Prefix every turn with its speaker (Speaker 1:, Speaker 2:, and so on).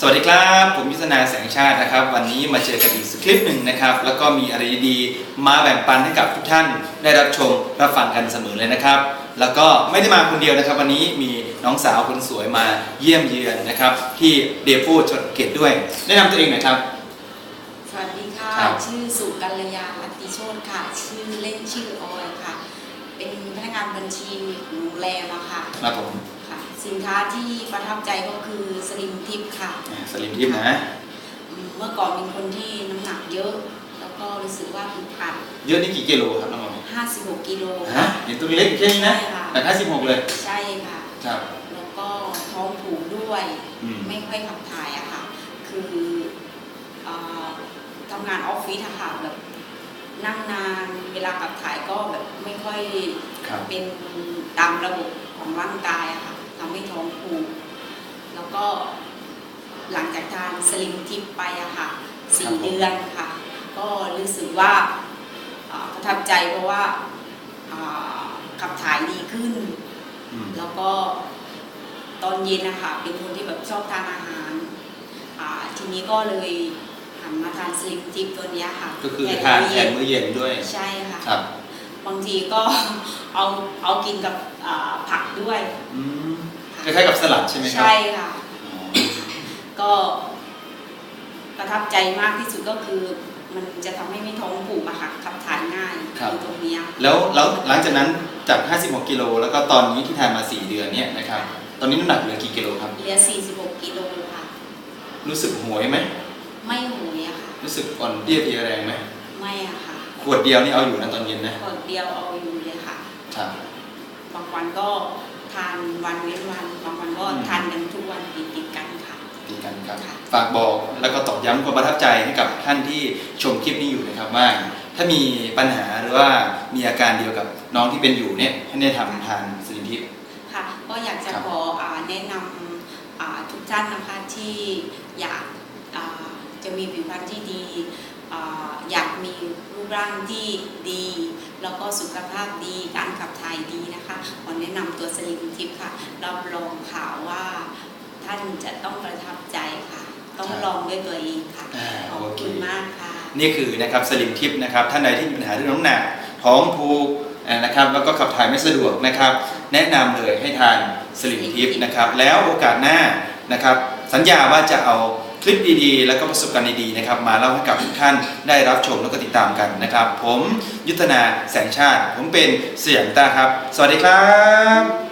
Speaker 1: สวัสดีครับ ผมยุทธนาแสงชาตินะครับ วันนี้มาเจอกันอีกสักคลิปหนึ่งนะครับ แล้วก็มีอะไรดีๆมาแบ่งปันให้กับทุกท่านได้รับชมรับฟังกันเสมอเลยนะครับ แล้วก็ไม่ได้มาคนเดียวนะครับ วันนี้มีน้องสาวคนสวยมาเยี่ยมเยือนนะครับ ที่เดียพูดชดเกตด้วย แนะนำตัวเองหน่อยครับ
Speaker 2: สวัสดีค่ะ
Speaker 1: ครับ
Speaker 2: ชื่อสุกัลยาอติโชตค่ะ ชื่อเล่นชื่อออยค่ะ เป็นพนักงานบัญชีโรงแรมอะค่ะ
Speaker 1: ครับผม
Speaker 2: ค่ะ สินค้าที่ประทับใจก็คือสลิมทิปค่ะ
Speaker 1: อ่าสลิมทิพย์นะ
Speaker 2: อืมเมื่อก่อนเป็นคนที่น้ำหนักเยอะ แล้วก็รู้สึกว่าอึดอัด
Speaker 1: เยอะนี่กี่กิโลครับน้องออม
Speaker 2: 56กิโล
Speaker 1: ฮะเห็นตัวเล็กแค่นี้นะ
Speaker 2: ใช่ค่ะ
Speaker 1: แต่ห้าสิบหกเลย
Speaker 2: ใช่ค่ะ
Speaker 1: ครับ
Speaker 2: แล้วก็ท้องผูกด้วย
Speaker 1: อืม
Speaker 2: ไม่ค่อยขับถ่ายอะค่ะ คือเอ่อทำงานออฟฟิศอะค่ะแบบนั่งนานเวลาขับถ่ายก็แบบไม่ค่อย
Speaker 1: ครับ
Speaker 2: เป็นตามระบบของร่างกายอะค่ะ ทำให้ท้องผูกแล้วก็หลังจากทานสลิมทิปไปอะค่ะสี่เดือนค่ะ ก็รู้สึกว่าเอ่อประทับใจเพราะว่าเอ่อขับถ่ายดีขึ้น
Speaker 1: อืม
Speaker 2: แล้วก็ตอนเย็นนะคะเป็นคนที่แบบชอบทานอาหารอ่าทีนี้ก็เลยหันมาทานสลิมทิปตัวเนี้ยค่ะ
Speaker 1: ก็คือ
Speaker 2: แท
Speaker 1: ทาน
Speaker 2: มื้อ
Speaker 1: แท
Speaker 2: เย็
Speaker 1: นมื้อเย็นด้วย
Speaker 2: ใช่ค่ะ
Speaker 1: ครับ
Speaker 2: บางทีก็เอาเอากินกับอ่าผักด้วย
Speaker 1: อืมค
Speaker 2: ค่ะ
Speaker 1: ล้ายๆกับสลัดใช่ไหมครับ
Speaker 2: ใช่ค่ะ
Speaker 1: อ๋อ
Speaker 2: ก็ประทับใจมากที่สุดก็คือ มันจะทำให้ไม่ท้องผูกอะค่ะขับถ่ายง่ายคือตรงเนี้ย
Speaker 1: แล้วแล้วหลังจากนั้นจาก 56 กิโลแล้วก็ตอนนี้ที่ทานมา 4 เดือนเนี่ยนะครับ ตอนนี้น้ำหนักเหลือกี่กิโลครับ
Speaker 2: เหลือ 46 กิโลค่ะ
Speaker 1: รู้สึกหวยไหม
Speaker 2: ไม่หวยอะค่ะ
Speaker 1: รู้สึกอ่อนเปรี้ยเพลียแรงไหม
Speaker 2: ไม่อะค่ะ
Speaker 1: ขวดเดียวนี่เอาอยู่นะตอนเย็นนะ
Speaker 2: ขวดเดียวเอาอยู่เลยค่ะ
Speaker 1: ครับ
Speaker 2: บางวันก็ทานวันเว้นวันบางวันก็
Speaker 1: อืม
Speaker 2: ทานกันทุกวันติดติดๆกันค่ะ
Speaker 1: ดีกันครับ
Speaker 2: ค่ะ
Speaker 1: ฝากบอกแล้วก็ตอกย้ำความประทับใจให้กับท่านที่ชมคลิปนี้อยู่นะครับว่า ถ้ามีปัญหาหรือว่ามีอาการเดียวกับน้องที่เป็นอยู่เนี่ยให้ได้ทำทานสลิมทิพย์
Speaker 2: ค่ะ ก็อยากจะ
Speaker 1: ครับ
Speaker 2: ขออ่าแนะนำอ่าทุกท่านนะคะที่อยากอ่าจะมีผิวพรรณที่ดีอ่าอยากมีรูปร่างที่ดี แล้วก็สุขภาพดีการขับถ่ายดีนะคะขอแนะนำตัวสลิมทิปค่ะรับรองข่าวว่าท่านจะต้องประทับใจค่ะ ต้องลองด้วยตัวเองค่ะ
Speaker 1: อ่า
Speaker 2: ขอบ
Speaker 1: โอเค
Speaker 2: คุณมากค่ะ
Speaker 1: นี่คือนะครับสลิมทิปนะครับ ท่านใดที่มีปัญหาเรื่องน้ำหนักท้องผูกอ่านะครับแล้วก็ขับถ่ายไม่สะดวกนะครับ แนะนำเลยให้ทานสลิมทิปนะครับ แล้วโอกาสหน้านะครับ สัญญาว่าจะเอา คลิปดีๆ แล้วก็ประสบการณ์ดีๆนะครับมาเล่าให้กับทุกท่านได้รับชมแล้วก็ติดตามกันนะครับ ผมยุทธนาแสงชาติ ผมเป็นเสียงตาครับ สวัสดีครับ